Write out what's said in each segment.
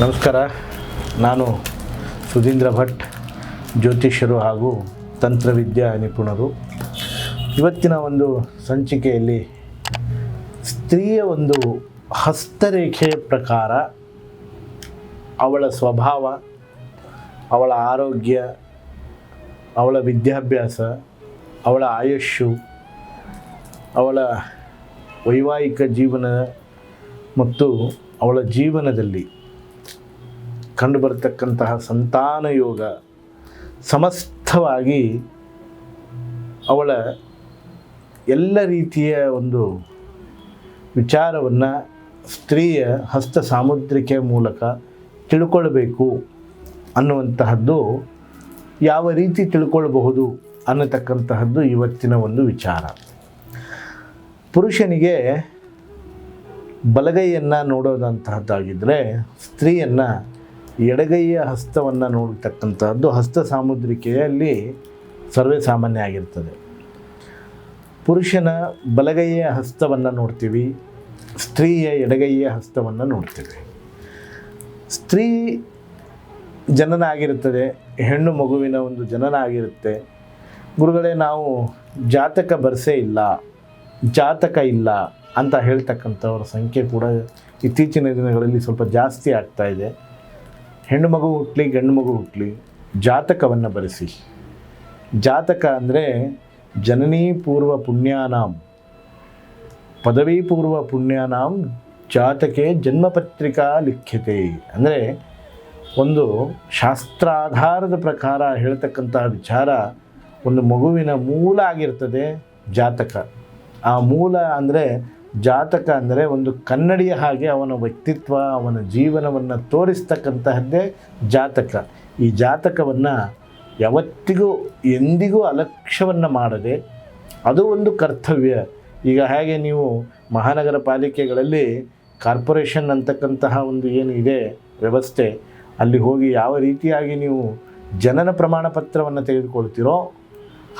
ನಮಸ್ಕಾರ. ನಾನು ಸುಧೀಂದ್ರ ಭಟ್, ಜ್ಯೋತಿಷ್ಯರು ಹಾಗೂ ತಂತ್ರವಿದ್ಯಾ ನಿಪುಣರು. ಇವತ್ತಿನ ಒಂದು ಸಂಚಿಕೆಯಲ್ಲಿ ಸ್ತ್ರೀಯ ಒಂದು ಹಸ್ತರೇಖೆಯ ಪ್ರಕಾರ ಅವಳ ಸ್ವಭಾವ, ಅವಳ ಆರೋಗ್ಯ, ಅವಳ ವಿದ್ಯಾಭ್ಯಾಸ, ಅವಳ ಆಯುಷ್ಯು, ಅವಳ ವೈವಾಹಿಕ ಜೀವನ ಮತ್ತು ಅವಳ ಜೀವನದಲ್ಲಿ ಕಂಡುಬರತಕ್ಕಂತಹ ಸಂತಾನ ಯೋಗ ಸಮಸ್ತವಾಗಿ ಅವಳ ಎಲ್ಲ ರೀತಿಯ ಒಂದು ವಿಚಾರವನ್ನು ಸ್ತ್ರೀಯ ಹಸ್ತ ಸಾಮುದ್ರಿಕೆ ಮೂಲಕ ತಿಳ್ಕೊಳ್ಬೇಕು ಅನ್ನುವಂತಹದ್ದು ಯಾವ ರೀತಿ ತಿಳ್ಕೊಳ್ಬಹುದು ಅನ್ನತಕ್ಕಂತಹದ್ದು ಇವತ್ತಿನ ಒಂದು ವಿಚಾರ. ಪುರುಷನಿಗೆ ಬಲಗೈಯನ್ನು ನೋಡೋದಂತಹದ್ದಾಗಿದ್ದರೆ ಸ್ತ್ರೀಯನ್ನು ಎಡಗೈಯ ಹಸ್ತವನ್ನು ನೋಡ್ತಕ್ಕಂಥದ್ದು ಹಸ್ತ ಸಾಮುದ್ರಿಕೆಯಲ್ಲಿ ಸರ್ವೇ ಸಾಮಾನ್ಯ ಆಗಿರ್ತದೆ. ಪುರುಷನ ಬಲಗೈಯ ಹಸ್ತವನ್ನು ನೋಡ್ತೀವಿ, ಸ್ತ್ರೀಯ ಎಡಗೈಯ ಹಸ್ತವನ್ನು ನೋಡ್ತೀವಿ. ಸ್ತ್ರೀ ಜನನ ಆಗಿರುತ್ತದೆ ಹೆಣ್ಣು ಮಗುವಿನ ಒಂದು ಜನನ ಆಗಿರುತ್ತೆ ಗುರುಗಳೇ, ನಾವು ಜಾತಕ ಬರಸೇ ಇಲ್ಲ, ಜಾತಕ ಇಲ್ಲ ಅಂತ ಹೇಳ್ತಕ್ಕಂಥವ್ರ ಸಂಖ್ಯೆ ಕೂಡ ಇತ್ತೀಚಿನ ದಿನಗಳಲ್ಲಿ ಸ್ವಲ್ಪ ಜಾಸ್ತಿ ಆಗ್ತಾ ಇದೆ. ಹೆಣ್ಣು ಮಗು ಹುಟ್ಟಲಿ ಗಂಡು ಮಗು ಹುಟ್ಟಲಿ ಜಾತಕವನ್ನು ಬರೆಸಿ. ಜಾತಕ ಅಂದರೆ ಜನನೀ ಪೂರ್ವ ಪುಣ್ಯಾನಾಂ. ಪದವಿ ಪೂರ್ವ ಪುಣ್ಯಾನಾಂ ಜಾತಕೆ ಜನ್ಮಪತ್ರಿಕಾ ಲಿಖ್ಯತೆ. ಅಂದರೆ ಒಂದು ಶಾಸ್ತ್ರಾಧಾರದ ಪ್ರಕಾರ ಹೇಳ್ತಕ್ಕಂತಹ ವಿಚಾರ ಒಂದು ಮಗುವಿನ ಮೂಲ ಆಗಿರ್ತದೆ ಜಾತಕ. ಆ ಮೂಲ ಅಂದರೆ ಜಾತಕ ಅಂದರೆ ಒಂದು ಕನ್ನಡಿಯ ಹಾಗೆ ಅವನ ವ್ಯಕ್ತಿತ್ವ, ಅವನ ಜೀವನವನ್ನು ತೋರಿಸ್ತಕ್ಕಂತಹದ್ದೇ ಜಾತಕ. ಈ ಜಾತಕವನ್ನು ಯಾವತ್ತಿಗೂ ಎಂದಿಗೂ ಅಲಕ್ಷ್ಯವನ್ನು ಮಾಡದೆ ಅದು ಒಂದು ಕರ್ತವ್ಯ. ಈಗ ಹೇಗೆ ನೀವು ಮಹಾನಗರ ಪಾಲಿಕೆಗಳಲ್ಲಿ ಕಾರ್ಪೊರೇಷನ್ ಅಂತಕ್ಕಂತಹ ಒಂದು ಏನು ಇದೆ ವ್ಯವಸ್ಥೆ, ಅಲ್ಲಿ ಹೋಗಿ ಯಾವ ರೀತಿಯಾಗಿ ನೀವು ಜನನ ಪ್ರಮಾಣ ಪತ್ರವನ್ನು ತೆಗೆದುಕೊಳ್ತೀರೋ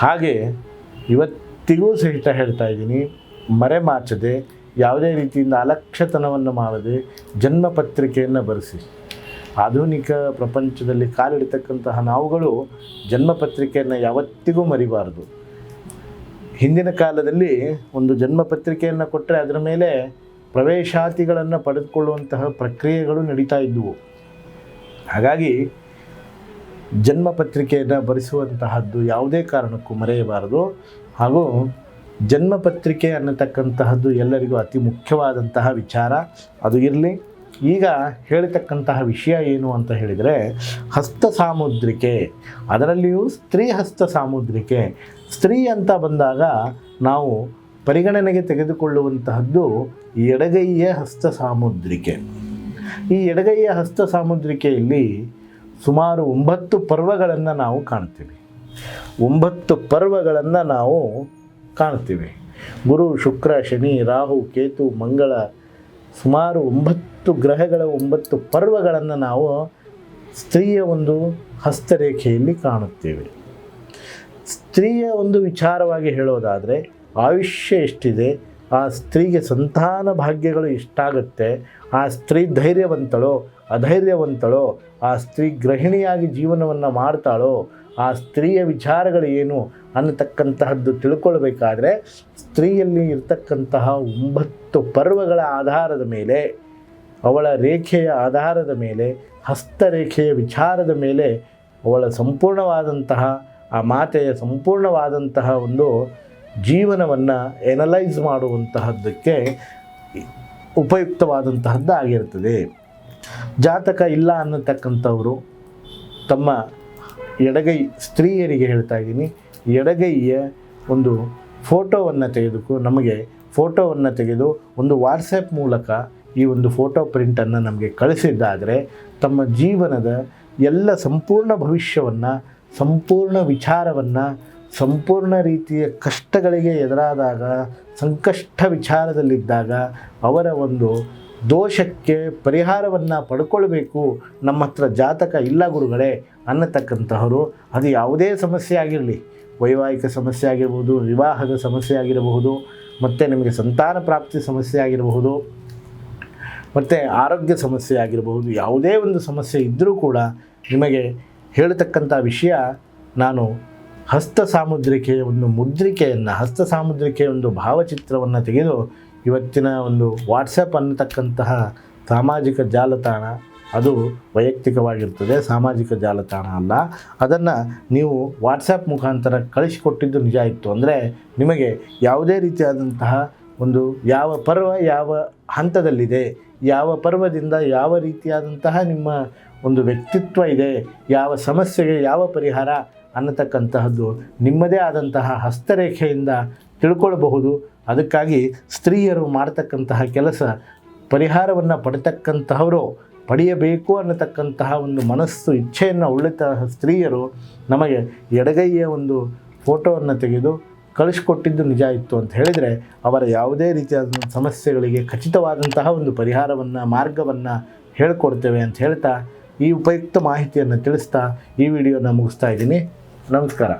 ಹಾಗೆ ಇವತ್ತಿಗೂ ಸಹಿತ ಹೇಳ್ತಾ ಇದ್ದೀನಿ, ಮರೆಮಾಚದೆ ಯಾವುದೇ ರೀತಿಯಿಂದ ಅಲಕ್ಷತನವನ್ನು ಮಾಡದೆ ಜನ್ಮ ಪತ್ರಿಕೆಯನ್ನು ಬರೆಸಿ. ಆಧುನಿಕ ಪ್ರಪಂಚದಲ್ಲಿ ಕಾಲಿಡ್ತಕ್ಕಂತಹ ನಾವುಗಳು ಜನ್ಮ ಪತ್ರಿಕೆಯನ್ನು ಯಾವತ್ತಿಗೂ ಮರಿಬಾರದು. ಹಿಂದಿನ ಕಾಲದಲ್ಲಿ ಒಂದು ಜನ್ಮ ಪತ್ರಿಕೆಯನ್ನು ಕೊಟ್ಟರೆ ಅದರ ಮೇಲೆ ಪ್ರವೇಶಾತಿಗಳನ್ನು ಪಡೆದುಕೊಳ್ಳುವಂತಹ ಪ್ರಕ್ರಿಯೆಗಳು ನಡೀತಾ ಇದ್ದವು. ಹಾಗಾಗಿ ಜನ್ಮ ಪತ್ರಿಕೆಯನ್ನು ಬರೆಸುವಂತಹದ್ದು ಯಾವುದೇ ಕಾರಣಕ್ಕೂ ಮರೆಯಬಾರದು. ಹಾಗೂ ಜನ್ಮ ಪತ್ರಿಕೆ ಅನ್ನತಕ್ಕಂತಹದ್ದು ಎಲ್ಲರಿಗೂ ಅತಿ ಮುಖ್ಯವಾದಂತಹ ವಿಚಾರ. ಅದು ಇರಲಿ. ಈಗ ಹೇಳತಕ್ಕಂತಹ ವಿಷಯ ಏನು ಅಂತ ಹೇಳಿದರೆ, ಹಸ್ತ ಸಾಮುದ್ರಿಕೆ. ಅದರಲ್ಲಿಯೂ ಸ್ತ್ರೀ ಹಸ್ತ ಸಾಮುದ್ರಿಕೆ. ಸ್ತ್ರೀ ಅಂತ ಬಂದಾಗ ನಾವು ಪರಿಗಣನೆಗೆ ತೆಗೆದುಕೊಳ್ಳುವಂತಹದ್ದು ಎಡಗೈಯ ಹಸ್ತ ಸಾಮುದ್ರಿಕೆ. ಈ ಎಡಗೈಯ ಹಸ್ತ ಸಾಮುದ್ರಿಕೆಯಲ್ಲಿ ಸುಮಾರು ಒಂಬತ್ತು ಪರ್ವಗಳನ್ನು ನಾವು ಕಾಣ್ತೀವಿ. ಒಂಬತ್ತು ಪರ್ವಗಳನ್ನು ನಾವು ಕಾಣ್ತೀವಿ ಗುರು, ಶುಕ್ರ, ಶನಿ, ರಾಹು, ಕೇತು, ಮಂಗಳ, ಸುಮಾರು ಒಂಬತ್ತು ಗ್ರಹಗಳ ಒಂಬತ್ತು ಪರ್ವಗಳನ್ನು ನಾವು ಸ್ತ್ರೀಯ ಒಂದು ಹಸ್ತರೇಖೆಯಲ್ಲಿ ಕಾಣುತ್ತೇವೆ. ಸ್ತ್ರೀಯ ಒಂದು ವಿಚಾರವಾಗಿ ಹೇಳೋದಾದರೆ, ಆಯುಷ್ಯ ಎಷ್ಟಿದೆ, ಆ ಸ್ತ್ರೀಗೆ ಸಂತಾನ ಭಾಗ್ಯಗಳು ಎಷ್ಟಾಗುತ್ತೆ, ಆ ಸ್ತ್ರೀ ಧೈರ್ಯವಂತಳೋ, ಅಧೈರ್ಯವಂತಳೋ, ಆ ಸ್ತ್ರೀ ಗೃಹಿಣಿಯಾಗಿ ಜೀವನವನ್ನು ಮಾಡ್ತಾಳೋ ಆ ಸ್ತ್ರೀಯ ವಿಚಾರಗಳು ಏನು ಅನ್ನತಕ್ಕಂತಹದ್ದು ತಿಳ್ಕೊಳ್ಬೇಕಾದ್ರೆ ಸ್ತ್ರೀಯಲ್ಲಿ ಇರ್ತಕ್ಕಂತಹ ಒಂಬತ್ತು ಪರ್ವಗಳ ಆಧಾರದ ಮೇಲೆ, ಅವಳ ರೇಖೆಯ ಆಧಾರದ ಮೇಲೆ, ಹಸ್ತರೇಖೆಯ ವಿಚಾರದ ಮೇಲೆ ಅವಳ ಸಂಪೂರ್ಣವಾದಂತಹ, ಆ ಮಾತೆಯ ಸಂಪೂರ್ಣವಾದಂತಹ ಒಂದು ಜೀವನವನ್ನು ಎನಲೈಸ್ ಮಾಡುವಂತಹದ್ದಕ್ಕೆ ಉಪಯುಕ್ತವಾದಂತಹದ್ದು ಆಗಿರ್ತದೆ ಜಾತಕ ಇಲ್ಲ ಅನ್ನತಕ್ಕಂಥವರು ತಮ್ಮ ಎಡಗೈ ಸ್ತ್ರೀಯರಿಗೆ ಹೇಳ್ತಾ ಇದ್ದೀನಿ, ಎಡಗೈಯ ಒಂದು ಫೋಟೋವನ್ನು ತೆಗೆದುಕೊ, ನಮಗೆ ಫೋಟೋವನ್ನು ತೆಗೆದು ಒಂದು ವಾಟ್ಸಪ್ ಮೂಲಕ ಈ ಒಂದು ಫೋಟೋ ಪ್ರಿಂಟನ್ನು ನಮಗೆ ಕಳಿಸಿದ್ದಾದರೆ ತಮ್ಮ ಜೀವನದ ಎಲ್ಲ ಸಂಪೂರ್ಣ ಭವಿಷ್ಯವನ್ನು, ಸಂಪೂರ್ಣ ವಿಚಾರವನ್ನು, ಸಂಪೂರ್ಣ ರೀತಿಯ ಕಷ್ಟಗಳಿಗೆ ಎದುರಾದಾಗ, ಸಂಕಷ್ಟ ವಿಚಾರದಲ್ಲಿದ್ದಾಗ ಅವರ ಒಂದು ದೋಷಕ್ಕೆ ಪರಿಹಾರವನ್ನು ಪಡ್ಕೊಳ್ಬೇಕು. ನಮ್ಮ ಹತ್ರ ಜಾತಕ ಇಲ್ಲ ಗುರುಗಳೇ ಅನ್ನತಕ್ಕಂತಹವರು. ಅದು ಯಾವುದೇ ಸಮಸ್ಯೆ ಆಗಿರಲಿ, ವೈವಾಹಿಕ ಸಮಸ್ಯೆ ಆಗಿರ್ಬೋದು, ವಿವಾಹದ ಸಮಸ್ಯೆ ಆಗಿರಬಹುದು, ಮತ್ತು ನಿಮಗೆ ಸಂತಾನ ಪ್ರಾಪ್ತಿ ಸಮಸ್ಯೆ ಆಗಿರಬಹುದು, ಮತ್ತು ಆರೋಗ್ಯ ಸಮಸ್ಯೆ ಆಗಿರಬಹುದು, ಯಾವುದೇ ಒಂದು ಸಮಸ್ಯೆ ಇದ್ದರೂ ಕೂಡ ನಿಮಗೆ ಹೇಳತಕ್ಕಂಥ ವಿಷಯ ನಾನು ಹಸ್ತ ಸಾಮುದ್ರಿಕೆಯ ಒಂದು ಮುದ್ರಿಕೆಯನ್ನು, ಹಸ್ತ ಸಾಮುದ್ರಿಕೆಯ ಒಂದು ಭಾವಚಿತ್ರವನ್ನು ತೆಗೆದು ಇವತ್ತಿನ ಒಂದು ವಾಟ್ಸಪ್ ಅನ್ನತಕ್ಕಂತಹ ಸಾಮಾಜಿಕ ಜಾಲತಾಣ ಅದು ವೈಯಕ್ತಿಕವಾಗಿರ್ತದೆ, ಸಾಮಾಜಿಕ ಜಾಲತಾಣ ಅಲ್ಲ. ಅದನ್ನು ನೀವು ವಾಟ್ಸಪ್ ಮುಖಾಂತರ ಕಳಿಸಿಕೊಟ್ಟಿದ್ದು ನಿಜ ಇತ್ತು ಅಂದರೆ ನಿಮಗೆ ಯಾವುದೇ ರೀತಿಯಾದಂತಹ ಒಂದು ಯಾವ ಪರ್ವ ಯಾವ ಹಂತದಲ್ಲಿದೆ, ಯಾವ ಪರ್ವದಿಂದ ಯಾವ ರೀತಿಯಾದಂತಹ ನಿಮ್ಮ ಒಂದು ವ್ಯಕ್ತಿತ್ವ ಇದೆ, ಯಾವ ಸಮಸ್ಯೆಗೆ ಯಾವ ಪರಿಹಾರ ಅನ್ನತಕ್ಕಂತಹದ್ದು ನಿಮ್ಮದೇ ಆದಂತಹ ಹಸ್ತರೇಖೆಯಿಂದ ತಿಳ್ಕೊಳ್ಬಹುದು. ಅದಕ್ಕಾಗಿ ಸ್ತ್ರೀಯರು ಮಾಡ್ತಕ್ಕಂತಹ ಕೆಲಸ, ಪರಿಹಾರವನ್ನು ಪಡೆತಕ್ಕಂತಹವರು ಪಡೆಯಬೇಕು ಅನ್ನತಕ್ಕಂತಹ ಒಂದು ಮನಸ್ಸು, ಇಚ್ಛೆಯನ್ನು ಉಳಿತ ಸ್ತ್ರೀಯರು ನಮಗೆ ಎಡಗೈಯ ಒಂದು ಫೋಟೋವನ್ನು ತೆಗೆದು ಕಳಿಸ್ಕೊಟ್ಟಿದ್ದು ನಿಜ ಇತ್ತು ಅಂತ ಹೇಳಿದರೆ ಅವರ ಯಾವುದೇ ರೀತಿಯಾದ ಸಮಸ್ಯೆಗಳಿಗೆ ಖಚಿತವಾದಂತಹ ಒಂದು ಪರಿಹಾರವನ್ನು, ಮಾರ್ಗವನ್ನು ಹೇಳ್ಕೊಡ್ತೇವೆ ಅಂತ ಹೇಳ್ತಾ ಈ ಉಪಯುಕ್ತ ಮಾಹಿತಿಯನ್ನು ತಿಳಿಸ್ತಾ ಈ ವಿಡಿಯೋನ ಮುಗಿಸ್ತಾ ಇದ್ದೀನಿ. ನಮಸ್ಕಾರ.